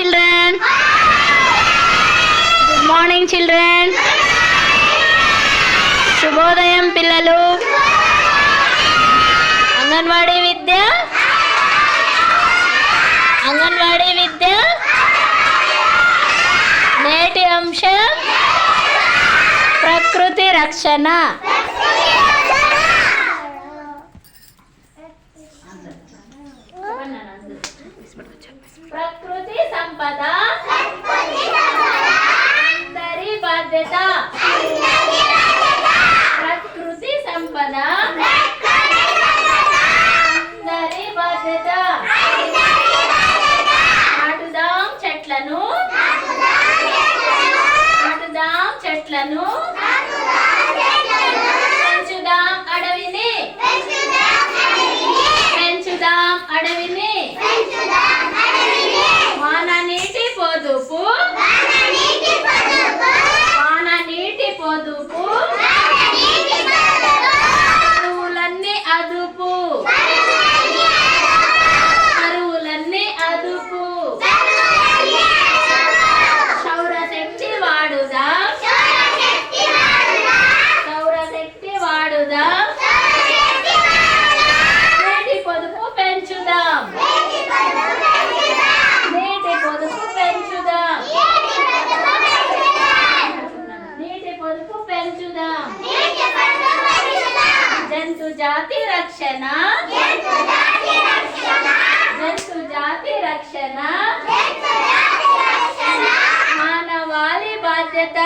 children. Good morning, children. శుభోదయం పిల్లలు అంగన్వాడీ విద్య అంగన్వాడీ విద్య నేటి అంశం ప్రకృతి రక్షణ ప్రకృతి సంపద? అందరి బాధ్యత. ప్రకృతి సంపద. అందరి బాధ్యత. నాటుదాం చెట్లను. నాటుదాం చెట్లను. పెంచుదాం అడవిని. పెంచుదాం అడవిని వాన నీటి పొదుపు వాన నీటి పొదుపు అరువులన్నీ అదుపు. అరువులన్నీ అదుపు. వాడుదాం? వాడుదాం? నీటి పొదుపు పెంచుదాం. నీటి పొదుపు పెంచుదాం. నీటి పొదుపు పెంచుదాం. జంతు జాతి రక్షణ. జంతు జాతి రక్షణ. మానవాళి బాధ్యత.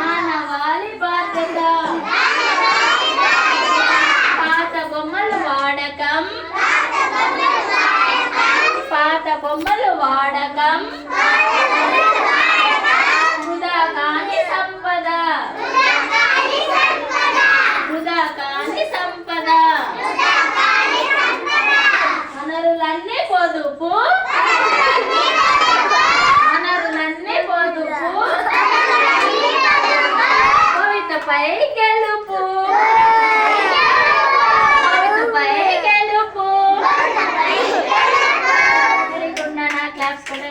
మానవాళి బాధ్యత. పాత బొమ్మలు వాడకం. పాత బొమ్మలు వాడకం వృధా కాని సంపద వృధా కాని సంపద వనరులన్నీ పొదుపు వనరులన్నీ పొదుపు కవితపై గెలుపు కవితపై గెలుపు క్లాస్ కూడా